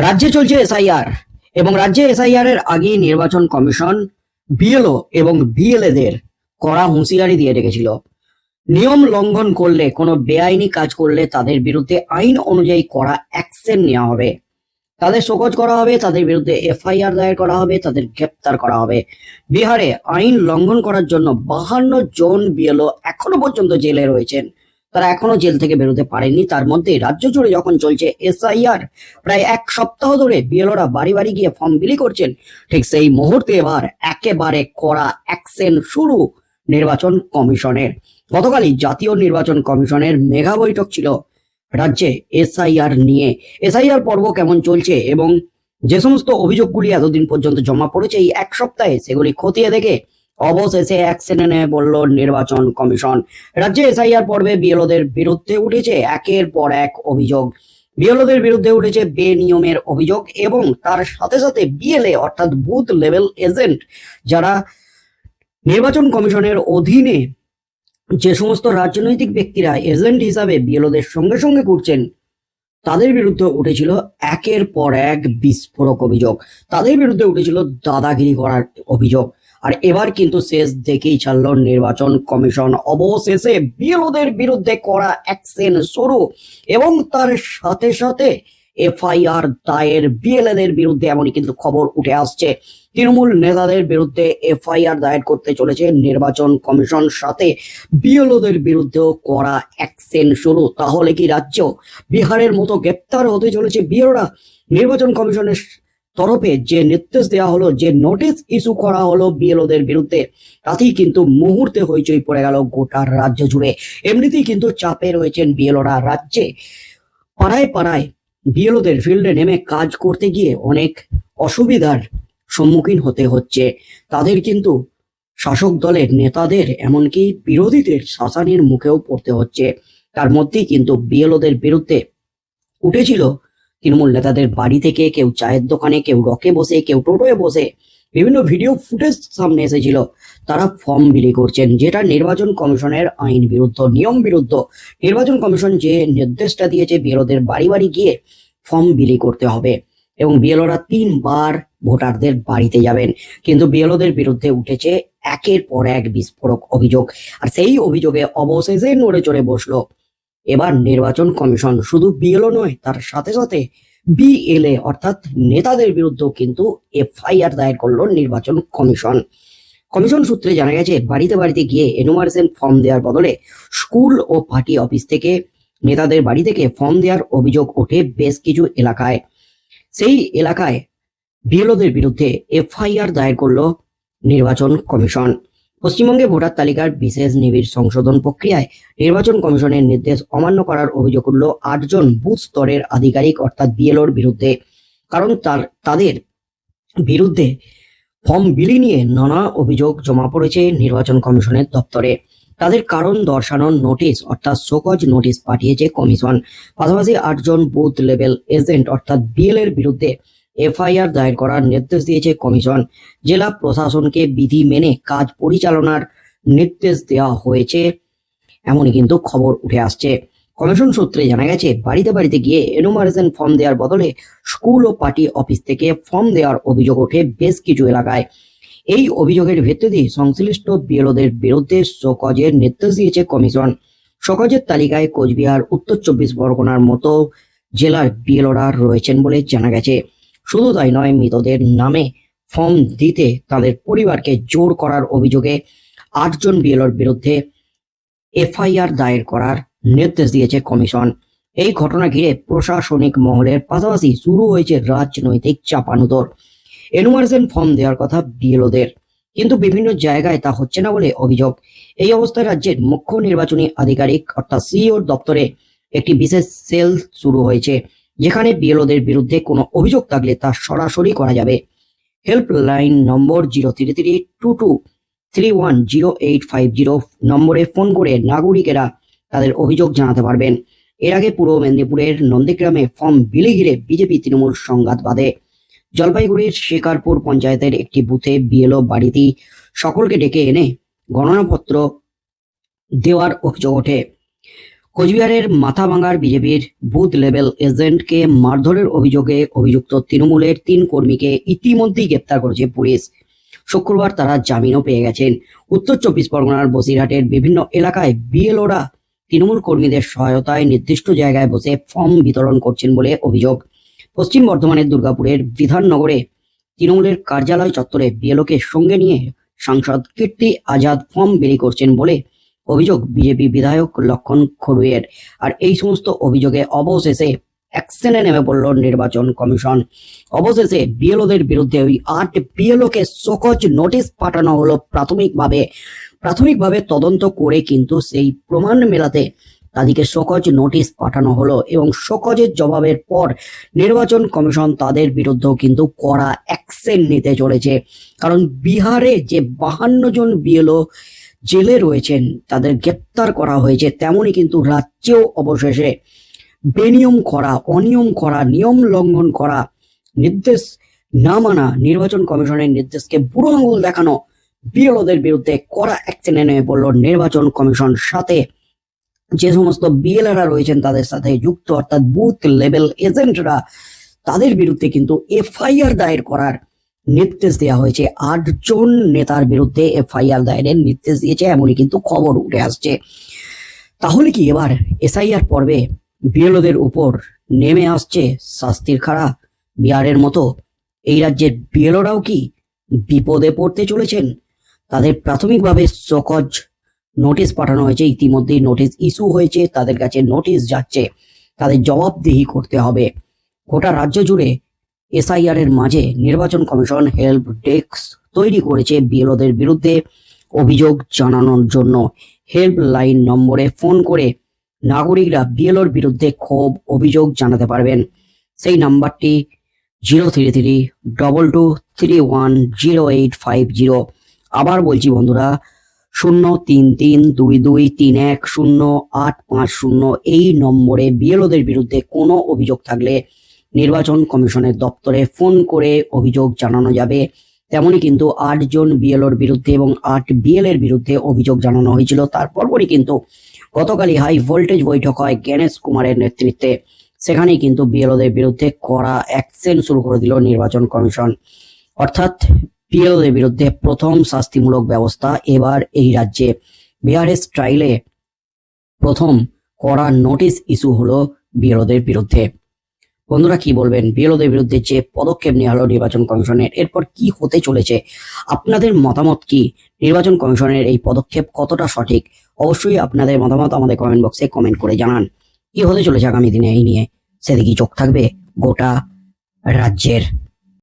রাজ্যে চলছে এসআইআর এবং রাজ্যে এসআইআর এর আগে নির্বাচন কমিশন বিএলও এবং বিএলএ দের কড়া হুঁশিয়ারি দিয়ে রেখেছিল। নিয়ম লঙ্ঘন করলে, কোনো বেআইনি কাজ করলে তাদের বিরুদ্ধে আইন অনুযায়ী কড়া অ্যাকশন নেওয়া হবে। তাদের শোকজ করা হবে, তাদের বিরুদ্ধে এফআইআর দায়ের করা হবে, তাদের গ্রেপ্তার করা হবে। বিহারে আইন লঙ্ঘন করার জন্য বাহান্ন জন বিএলও এখনও পর্যন্ত জেলে রয়েছেন। তারা এখনও জেল থেকে বেরোতে পারেনি তার মধ্যে রাজ্য জুড়ে যখন চলছে এসআইআর, প্রায় এক সপ্তাহ ধরে বিএলওরা বাড়ি বাড়ি গিয়ে ফর্ম বিলি করছেন। ঠিক সেই মুহূর্তে এবার একেবারে কড়া অ্যাকশন শুরু নির্বাচন কমিশনের। গতকালই জাতীয় নির্বাচন কমিশনের মেগা বৈঠক ছিল রাজ্যে এসআইআর নিয়ে। এসআইআর পর্ব কেমন চলছে এবং যে সমস্ত অভিযোগগুলি এতদিন পর্যন্ত জমা পড়েছে, এই এক সপ্তাহে সেগুলি খতিয়ে দেখে অবশেষে অ্যাকশনে বলল নির্বাচন কমিশন। রাজ্যে এসআইআর পর্বে বিএলওদের বিরুদ্ধে উঠেছে একের পর এক অভিযোগ। বিএলওদের বিরুদ্ধে উঠেছে বেনিয়মের অভিযোগ এবং তার সাথে সাথে বিএলএ অর্থাৎ বুথ লেভেল এজেন্ট যারা নির্বাচন কমিশনের অধীনে যে সমস্ত রাজনৈতিক ব্যক্তিরা এজেন্ট হিসাবে বিএলওদের সঙ্গে সঙ্গে ঘুরছেন, তাদের বিরুদ্ধে উঠেছিল একের পর এক বিস্ফোরক অভিযোগ। তাদের বিরুদ্ধে উঠেছিল দাদাগিরি করার অভিযোগ। আর এবার কিন্তু শেষ দেখেই ছাড়ল নির্বাচন কমিশন। অবশেষে বিএলওদের বিরুদ্ধে করা অ্যাকশন শুরু এবং তার সাথে সাথে এফআইআর দায়ের। বিএলএদের বিরুদ্ধে এমনই কিন্তু খবর উঠে আসছে। তৃণমূল নেতাদের বিরুদ্ধে এফআইআর দায়ের করতে চলেছে নির্বাচন কমিশন সাথে। বিএলওদের বিরুদ্ধেও করা অ্যাকশন শুরু। তাহলে কি রাজ্য বিহারের মতো গ্রেপ্তার হতে চলেছে বিএলওরা? নির্বাচন কমিশনের তরফে যে নির্দেশ দেওয়া হলো, যে নোটিশ ইস্যু করা হলো বিএলওদের বিরুদ্ধে, তাতেই কিন্তু মুহূর্তে হইচই পড়ে গেল গোটা রাজ্য জুড়ে। এমনিতেই কিন্তু চাপে রয়েছেন বিএলওরা রাজ্যে। পাড়ায় পাড়ায় বিএলওদের ফিল্ডে নেমে কাজ করতে গিয়ে অনেক অসুবিধার সম্মুখীন হতে হচ্ছে। তাদের কিন্তু শাসক দলের নেতাদের, এমনকি বিরোধীদের শাসানির মুখেও পড়তে হচ্ছে। তার মধ্যেই কিন্তু বিএলওদের বিরুদ্ধে উঠেছিল তৃণমূল নেতাদের বাড়ি থেকে কেউ চায়ের দোকানে, কেউ রকে বসে, কেউ টোটোয় বসে বিভিন্ন ভিডিও ফুটেজ সামনে এসেছিল। তারা ফর্ম বিলি করছেন, যেটা নির্বাচন কমিশনের আইন বিরুদ্ধ, নিয়ম বিরুদ্ধ। নির্বাচন কমিশন যে নির্দেশটা দিয়েছে, বিএলওদের বাড়ি বাড়ি গিয়ে ফর্ম বিলি করতে হবে। এবং বিএলওরা তিনবার ভোটারদের বাড়িতে যাবেন। কিন্তু বিএলওদের বিরুদ্ধে উঠেছে একের পর এক বিস্ফোরক অভিযোগ। আর সেই অভিযোগে অবশেষে নড়ে চড়ে বসল এবার নির্বাচন কমিশন শুধু বিএলও নয়, তার সাথে সাথে বিএলএ অর্থাৎ নেতাদের বিরুদ্ধেও কিন্তু এফআইআর দায়ের করল নির্বাচন কমিশন। কমিশন সূত্রে জানা গেছে, বাড়িতে বাড়িতে গিয়ে এনুমারেশন ফর্ম দেওয়ার বদলে স্কুল ও পার্টি অফিস থেকে নেতাদের বাড়ি থেকে ফর্ম দেওয়ার অভিযোগ ওঠে বেশ কিছু এলাকায়। সেই এলাকায় বিএলওদের বিরুদ্ধে এফআইআর দায়ের করল নির্বাচন কমিশন। পশ্চিমবঙ্গে ভোটার তালিকার বিশেষ নিবিড় সংশোধন প্রক্রিয়ায় নির্বাচন কমিশনের নির্দেশ অমান্য করার অভিযোগ উঠল আটজন বুথ স্তরের আধিকারিক, অর্থাৎ বিএলওর বিরুদ্ধে। কারণ তার, তাদের বিরুদ্ধে ফর্ম বিলি নিয়ে নানা অভিযোগ জমা পড়েছে নির্বাচন কমিশনের দপ্তরে। তাদের কারণ দর্শানোর নোটিশ, অর্থাৎ শোকজ নোটিশ পাঠিয়েছে কমিশন। পাশাপাশি আটজন বুথ লেভেল এজেন্ট, অর্থাৎ বিএল এর বিরুদ্ধে এফআইআর দায়ের করার নির্দেশ দিয়েছে কমিশন। জেলা প্রশাসনকে বিধি মেনে কাজ পরিচালনার নির্দেশ দেওয়া হয়েছে, এমনই কিন্তু খবর উঠে আসছে। কমিশন সূত্রে জানা গেছে, বাড়িতে বাড়িতে গিয়ে এনুমারেশন ফর্ম দেওয়ার বদলে স্কুল ও পার্টি অফিস থেকে ফর্ম দেওয়ার অভিযোগ ওঠে বেশ কিছু এলাকায়। এই অভিযোগের ভিত্তিতে সংশ্লিষ্ট বিএলওদের বিরুদ্ধে শোকজের নির্দেশ দিয়েছে কমিশন। শোকজের তালিকায় কোচবিহার, উত্তর চব্বিশ পরগনার মতো জেলার বিএলওরা রয়েছেন বলে জানা গেছে। শুধু তাই নয়, মৃতদের নামে ফর্ম দিতে তাদের পরিবারকে জোর করার অভিযোগে আটজন বিএলওর বিরুদ্ধে এফআইআর দায়ের করার নির্দেশ দিয়েছে কমিশন। এই ঘটনা ঘিরে প্রশাসনিক মহলের পাশাপাশি শুরু হয়েছে রাজনৈতিক চাপানুতর এনুমারেশন ফর্ম দেওয়ার কথা বিএলওদের। কিন্তু বিভিন্ন জায়গায় তা হচ্ছে না বলে অভিযোগ। এই অবস্থায় রাজ্যের মুখ্য নির্বাচনী আধিকারিক অর্থাৎ সিইওর দপ্তরে একটি বিশেষ সেল শুরু হয়েছে। যেখানে বিএলওদের বিরুদ্ধে কোনো অভিযোগ থাকলে তা সরাসরি করা যাবে। Helpline number zero three three two two three one zero eight five zero নম্বরে ফোন করে নাগরিকেরা তাদের অভিযোগ জানাতে পারবেন। এর আগে পূর্ব মেদিনীপুরের নন্দীগ্রামে ফর্ম বিলি ঘিরে বিজেপি তৃণমূল সংঘাত বাঁধে। জলপাইগুড়ির শেখারপুর পঞ্চায়েতের একটি বুথে বিএলও বাড়িতে সকলকে ডেকে এনে গণনাপত্র দেওয়ার অভিযোগ ওঠে। কোচবিহারের মাথাভাঙার বিজেপির বুথ লেভেল এজেন্টকে মারধরের অভিযোগে অভিযুক্ত তৃণমূলের তিন কর্মীকে ইতিমধ্যেই গ্রেপ্তার করেছে পুলিশ। শুক্রবার তারা জামিনও পেয়ে গেছেন। উত্তর চব্বিশ পরগনার বসিরহাটের বিভিন্ন এলাকায় বিএলওরা তৃণমূল কর্মীদের সহায়তায় নির্দিষ্ট জায়গায় বসে ফর্ম বিতরণ করছেন বলে অভিযোগ। পশ্চিম বর্ধমানের দুর্গাপুরের বিধাননগরে তৃণমূলের কার্যালয় চত্বরে বিএলওকে সঙ্গে নিয়ে সাংসদ কীর্তি আজাদ ফর্ম বিলি করছেন বলে অভিযোগ বিজেপি বিধায়ক লক্ষণ খড়ুইয়ের আর এই সমস্ত অভিযোগে অবশেষে অ্যাকশনে নেমে পড়ল নির্বাচন কমিশন। অবশেষে বিএলওদের বিরুদ্ধে ওই আট বিএলওকে সকজ নোটিশ পাঠানো হলো প্রাথমিকভাবে। প্রাথমিকভাবে তদন্ত করে কিন্তু সেই প্রমাণ মেলাতে তাদেরকে সকজ নোটিশ পাঠানো হলো এবং সকজের জবাবের পর নির্বাচন কমিশন তাদের বিরুদ্ধেও কিন্তু কড়া অ্যাকশন নিতে চলেছে। কারণ বিহারে যে বাহান্ন জন বিএলও জেলে রয়েছেন, তাদের গ্রেপ্তার করা হয়েছে। তেমনই কিন্তু রাজ্যেও অবশেষে বেনিয়ম করা, অনিয়ম করা, নিয়ম লঙ্ঘন করা নির্দেশ না মানা নির্বাচন কমিশনের নির্দেশকে বুড়ো আঙুল দেখানো বিএলওদের বিরুদ্ধে কড়া অ্যাকশনে নেমে পড়ল নির্বাচন কমিশন সাথে। যে সমস্ত বিএলআরা রয়েছেন, তাদের সাথে যুক্ত অর্থাৎ বুথ লেভেল এজেন্টরা তাদের বিরুদ্ধে কিন্তু এফআইআর দায়ের করার নির্দেশ দেওয়া হয়েছে। আটজন নেতার বিরুদ্ধে এফআইআর দায়েরের নির্দেশ দিয়েছে, এমনই কিন্তু খবর উঠে আসছে। তাহলে কি এবার এসআইআর পর্বে বিএলওদের উপর নেমে আসছে শাস্তির খাড়া? বিহারের মতো এই রাজ্যের বিএলওরাও কি বিপদে পড়তে চলেছেন? তাদের প্রাথমিকভাবে সকজ নোটিশ পাঠানো হয়েছে। ইতিমধ্যেই নোটিশ ইস্যু হয়েছে, তাদের কাছে নোটিশ যাচ্ছে। তাদের জবাবদিহি করতে হবে। গোটা রাজ্য জুড়ে এসআইআর এর মাঝে নির্বাচন কমিশন হেল্প ডেস্ক তৈরি করেছে বিএলওদের বিরুদ্ধে অভিযোগ জানানোর জন্য। হেল্প লাইন নম্বরে ফোন করে নাগরিকরা বিএলওর বিরুদ্ধে ক্ষোভ, অভিযোগ জানাতে পারবেন। সেই নাম্বারটি zero three three double two three one zero eight five zero. আবার বলছি বন্ধুরা, শূন্য তিন তিন দুই দুই তিন এক শূন্য আট পাঁচ শূন্য এই নম্বরে বিএলওদের বিরুদ্ধে কোনো অভিযোগ থাকলে নির্বাচন কমিশনের দপ্তরে ফোন করে অভিযোগ জানানো যাবে। তেমনি কিন্তু আটজন বিএলওর বিরুদ্ধে এবং আট বিএল এর বিরুদ্ধে অভিযোগ জানানো হয়েছিল। তারপরই কিন্তু গতকালই হাই ভোল্টেজ বৈঠক হয় গণেশ কুমারের নেতৃত্বে। সেখানেই কিন্তু বিএলওদের বিরুদ্ধে কড়া অ্যাকশন শুরু করে দিল নির্বাচন কমিশন। অর্থাৎ বিএলওদের বিরুদ্ধে প্রথম শাস্তিমূলক ব্যবস্থা এবার এই রাজ্যে। বিহারের স্টাইলে প্রথম কড়া নোটিশ ইস্যু হলো বিএলওদের বিরুদ্ধে। বন্ধুরা কি বলবেন? বিএলওদের বিরুদ্ধে যে পদক্ষেপ নেওয়া হলো নির্বাচন কমিশনের, এরপর কি হতে চলেছে? আপনাদের মতামত কি? নির্বাচন কমিশনের এই পদক্ষেপ কতটা সঠিক? অবশ্যই আপনাদের মতামত আমাদের কমেন্ট বক্সে কমেন্ট করে জানান। কি হতে চলেছে আগামী দিনে এই নিয়ে? সেদিকে চোখ থাকবে গোটা রাজ্যের।